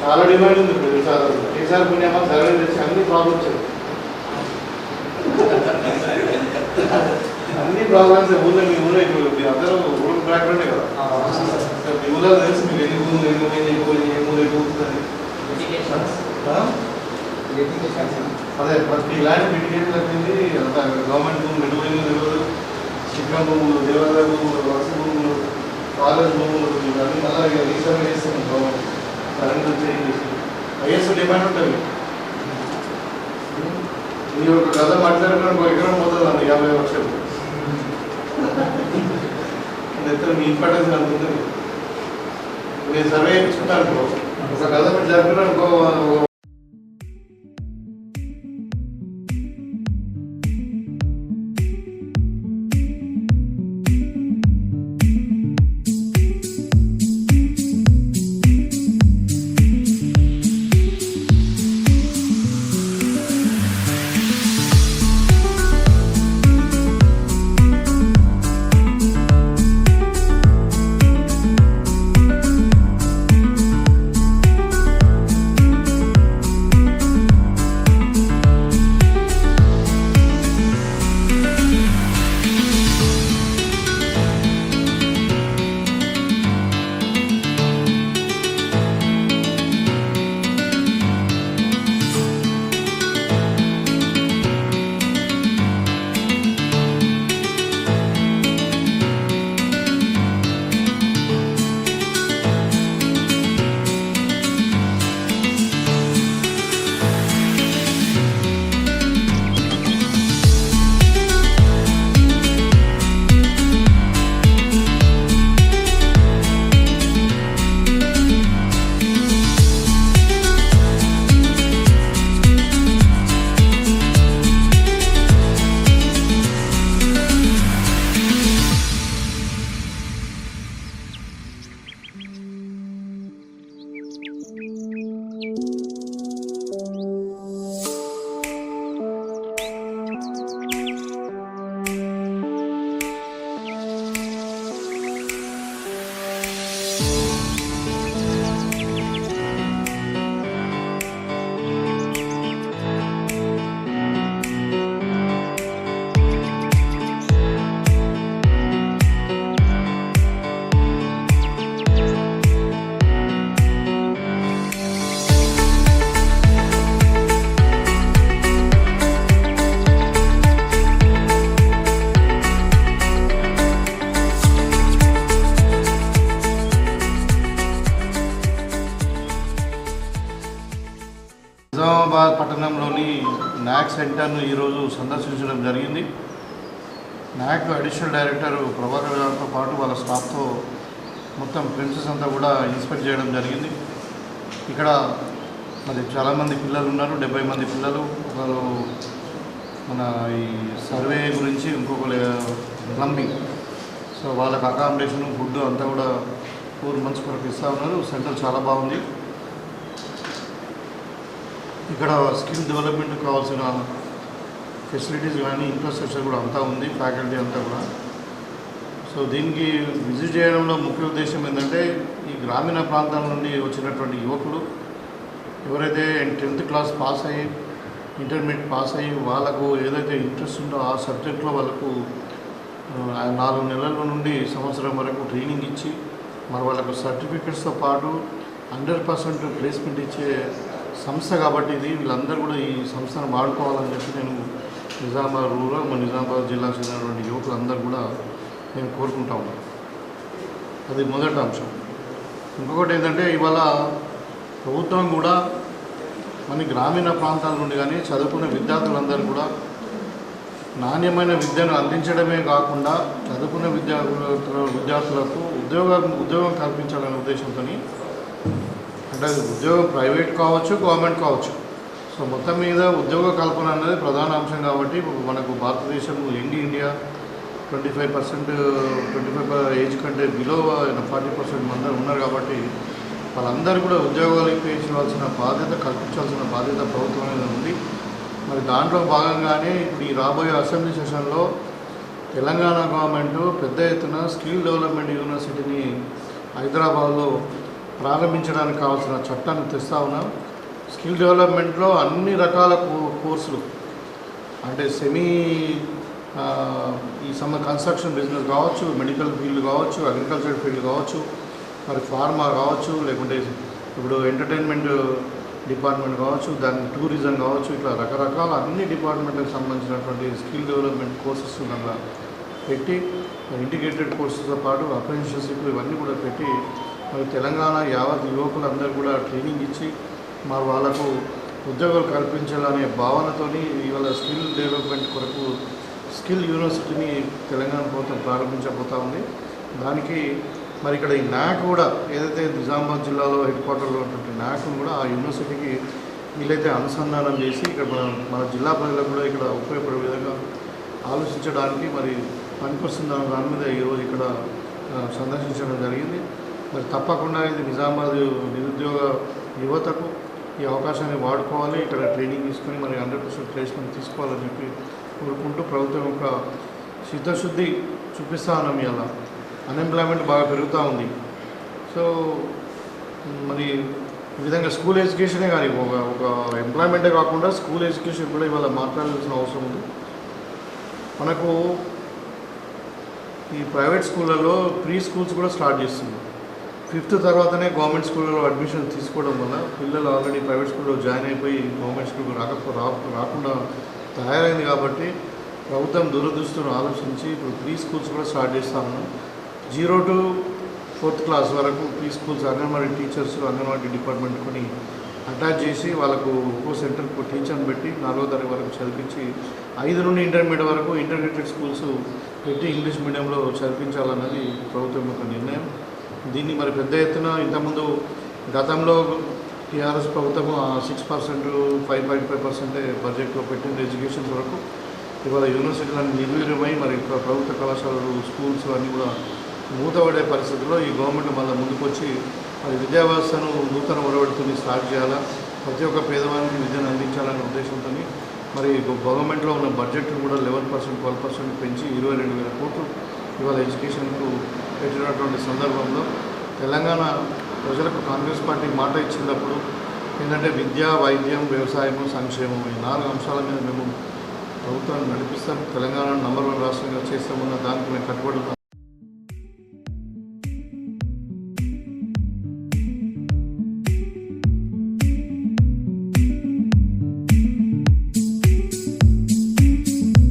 చాలా డిమాండ్ ఉంది ఇప్పుడు ఈసారి. ఈసారి పుణ్యమా సర్వే చేసి అన్ని ప్రాబ్లమ్స్ అన్ని ప్రాబ్లమ్స్ ఊళ్ళో మీ ఊళ్ళో ఇప్పుడు మీరు అందరూ ఊళ్ళో బ్యాక్గ్రౌండే కదా. మీ ఊళ్ళో తెలుసు మీకు ఎన్ని ఊళ్ళు ఎన్ని పోయింది ఎన్ని పోయింది ఏ ఊళ్ళు ఎన్ని ఊరుతుంది అదే ప్రతి ల్యాండ్ మిటిగేషన్ వచ్చింది అంత గవర్నమెంట్ మెడిపోయింది తెలియదు శిక్షణ భూములు దేవాలయ భూములు వలస భూములు కాలేజ్ భూములు ఇవన్నీ మళ్ళీ రీసర్వే చేస్తాం government current change is demand ఉంటుంది. ఈ ఒక కథ మాట్లాడుకుని ఒక ఎకరం పోతుంది అండి యాభై లక్షలు. ఎత్తున మీ ఇంపార్టెన్స్ అనుకుంటుంది నేను సర్వే ఇచ్చుకుంటాను ఒక కథ మీరు జరుపుకున్నాను సెంటర్ను ఈరోజు సందర్శించడం జరిగింది. నాయక్ అడిషనల్ డైరెక్టర్ ప్రభాకర్ గారితో పాటు వాళ్ళ స్టాఫ్తో మొత్తం ప్రిన్సెస్ అంతా కూడా ఇన్స్పెక్ట్ చేయడం జరిగింది. ఇక్కడ మరి చాలామంది పిల్లలు ఉన్నారు డెబ్బై మంది పిల్లలు. ఒకరు మన ఈ సర్వే గురించి ఇంకొకరు ప్లంబింగ్. సో వాళ్ళకి అకామిడేషన్ ఫుడ్ అంతా కూడా ఫోర్ మంత్స్ వరకు ఇస్తూ ఉన్నారు. సెంటర్ చాలా బాగుంది. ఇక్కడ స్కిల్ డెవలప్మెంట్ కావాల్సిన ఫెసిలిటీస్ కానీ ఇన్ఫ్రాస్ట్రక్చర్ కూడా అంతా ఉంది ఫ్యాకల్టీ అంతా కూడా. సో దీనికి విజిట్ చేయడంలో ముఖ్య ఉద్దేశం ఏంటంటే ఈ గ్రామీణ ప్రాంతాల నుండి వచ్చినటువంటి యువకులు ఎవరైతే టెన్త్ క్లాస్ పాస్ అయ్యి ఇంటర్మీడియట్ పాస్ అయ్యి వాళ్ళకు ఏదైతే ఇంట్రెస్ట్ ఉందో ఆ సబ్జెక్ట్లో వాళ్ళకు నాలుగు నెలల నుండి సంవత్సరం వరకు ట్రైనింగ్ ఇచ్చి మరి వాళ్ళకు సర్టిఫికెట్స్తో పాటు హండ్రెడ్ పర్సెంట్ ప్లేస్మెంట్ ఇచ్చే సంస్థ కాబట్టి ఇది వీళ్ళందరూ కూడా ఈ సంస్థను వాడుకోవాలని చెప్పి నేను నిజామాబాద్ రూరల్ మా నిజామాబాద్ జిల్లాకు చెందినటువంటి యువకులందరూ కూడా నేను కోరుకుంటా ఉన్నాను. అది మొదటి అంశం. ఇంకొకటి ఏంటంటే ఇవాళ ప్రభుత్వం కూడా మన గ్రామీణ ప్రాంతాల నుండి కానీ చదువుకునే విద్యార్థులందరూ కూడా నాణ్యమైన విద్యను అందించడమే కాకుండా చదువుకున్న విద్యార్థుల విద్యార్థులకు ఉద్యోగం ఉద్యోగం కల్పించాలనే ఉద్దేశంతో అంటే ఉద్యోగం ప్రైవేట్ కావచ్చు గవర్నమెంట్ కావచ్చు. సో మొత్తం మీద ఉద్యోగ కల్పన అనేది ప్రధాన అంశం కాబట్టి మనకు భారతదేశం young India? Twenty five percent twenty five age కంటే బిలో ఫార్టీ పర్సెంట్ మంది ఉన్నారు కాబట్టి వాళ్ళందరూ కూడా ఉద్యోగాలు ఇప్పించవలసిన బాధ్యత కల్పించాల్సిన బాధ్యత ప్రభుత్వం అనేది ఉంది. మరి దాంట్లో భాగంగానే ఇప్పుడు ఈ రాబోయే అసెంబ్లీ సెషన్లో తెలంగాణ గవర్నమెంట్ పెద్ద ఎత్తున స్కిల్ డెవలప్మెంట్ యూనివర్సిటీని హైదరాబాద్లో ప్రారంభించడానికి కావాల్సిన చట్టాన్ని తెస్తా ఉన్నాం. స్కిల్ డెవలప్మెంట్లో అన్ని రకాల కో- కోర్సులు అంటే సెమీ ఈ సమ కన్స్ట్రక్షన్ బిజినెస్ కావచ్చు మెడికల్ ఫీల్డ్ కావచ్చు అగ్రికల్చర్ ఫీల్డ్ కావచ్చు మరి ఫార్మా కావచ్చు లేకుంటే ఇప్పుడు ఎంటర్టైన్మెంట్ డిపార్ట్మెంట్ కావచ్చు దాని టూరిజం కావచ్చు ఇట్లా రకరకాల అన్ని డిపార్ట్మెంట్లకు సంబంధించినటువంటి స్కిల్ డెవలప్మెంట్ కోర్సెస్ దాంట్లో పెట్టి ఇంటిగ్రేటెడ్ కోర్సెస్తో పాటు అప్రెంటిస్షిప్ ఇవన్నీ కూడా పెట్టి మరి తెలంగాణ యావత్ యువకులందరూ కూడా ట్రైనింగ్ ఇచ్చి మరి వాళ్ళకు ఉద్యోగాలు కల్పించాలనే భావనతోని ఇవాళ స్కిల్ డెవలప్మెంట్ కొరకు స్కిల్ యూనివర్సిటీని తెలంగాణ ప్రభుత్వం ప్రారంభించబోతా ఉంది. దానికి మరి ఇక్కడ ఈ నాక్ కూడా ఏదైతే నిజామాబాద్ జిల్లాలో హెడ్ క్వార్టర్లో ఉన్నటువంటి నాక్ను కూడా ఆ యూనివర్సిటీకి వీలైతే అనుసంధానం చేసి ఇక్కడ మన మన జిల్లా ప్రజలకు కూడా ఇక్కడ ఉపయోగపడే విధంగా ఆలోచించడానికి మరి పనికొస్తుందన్న దాని మీద ఈరోజు ఇక్కడ సందర్శించడం జరిగింది. మరి తప్పకుండా ఇది నిజామాబాద్ నిరుద్యోగ యువతకు ఈ అవకాశాన్ని వాడుకోవాలి. ఇక్కడ ట్రైనింగ్ తీసుకొని మరి హండ్రెడ్ పర్సెంట్ ప్లేస్మెంట్ తీసుకోవాలని చెప్పి కోరుకుంటూ ప్రభుత్వం యొక్క చిత్తశుద్ధి చూపిస్తా ఉన్నాం ఇలా అన్ఎంప్లాయ్మెంట్ బాగా పెరుగుతూ ఉంది. సో మరి ఈ విధంగా స్కూల్ ఎడ్యుకేషనే కానీ ఒక ఒక ఎంప్లాయ్మెంటే కాకుండా స్కూల్ ఎడ్యుకేషన్ కూడా ఇవాళ మాట్లాడాల్సిన అవసరం ఉంది. మనకు ఈ ప్రైవేట్ స్కూళ్ళలో ప్రీ స్కూల్స్ కూడా స్టార్ట్ చేస్తుంది. ఫిఫ్త్ తర్వాతనే గవర్నమెంట్ స్కూల్లో అడ్మిషన్ తీసుకోవడం వల్ల పిల్లలు ఆల్రెడీ ప్రైవేట్ స్కూల్లో జాయిన్ అయిపోయి గవర్నమెంట్ స్కూల్కి రాకపో రాకుండా తయారైంది కాబట్టి ప్రభుత్వం దూరదృష్టిని ఆలోచించి ఇప్పుడు ప్రీ స్కూల్స్ కూడా స్టార్ట్ చేస్తా జీరో టు ఫోర్త్ క్లాస్ వరకు pre schools anganwadi teachers anganwadi department కొని అటాచ్ చేసి వాళ్ళకు ఒక్కో సెంటర్కు టీచర్ని పెట్టి నాలుగో తరగతి వరకు చదివించి ఐదు నుండి ఇంటర్మీడియట్ వరకు ఇంటర్మీడియట్ స్కూల్స్ పెట్టి ఇంగ్లీష్ మీడియంలో చదివించాలన్నది ప్రభుత్వం యొక్క నిర్ణయం. దీన్ని మరి పెద్ద ఎత్తున ఇంతకుముందు గతంలో టీఆర్ఎస్ ప్రభుత్వం six percent five point five పర్సెంటే బడ్జెట్లో పెట్టింది ఎడ్యుకేషన్ వరకు ఇవాళ యూనివర్సిటీలను నిర్వీర్యమై మరి ప్రభుత్వ కళాశాలలు స్కూల్స్ అన్నీ కూడా మూతపడే పరిస్థితుల్లో ఈ గవర్నమెంట్ మళ్ళీ ముందుకొచ్చి మరి విద్యా వ్యవస్థను నూతన ఒరవడితోని స్టార్ట్ చేయాలా? ప్రతి ఒక్క పేదవానికి విద్యను అందించాలనే ఉద్దేశంతో మరి గవర్నమెంట్లో ఉన్న బడ్జెట్ కూడా లెవెన్ పర్సెంట్ ట్వెల్వ్ పర్సెంట్ పెంచి ఇరవై రెండు వేల కోట్లు ఇవాళ ఎడ్యుకేషన్కు పెట్టినటువంటి సందర్భంలో తెలంగాణ ప్రజలకు కాంగ్రెస్ పార్టీ మాట ఇచ్చినప్పుడు ఏంటంటే విద్య వైద్యం వ్యవసాయము సంక్షేమం ఈ నాలుగు అంశాల మీద మేము ప్రభుత్వాన్ని నడిపిస్తాం. తెలంగాణ నంబర్ వన్ రాష్ట్రంగా చేస్తామన్న దానికి మేము కట్టుబడి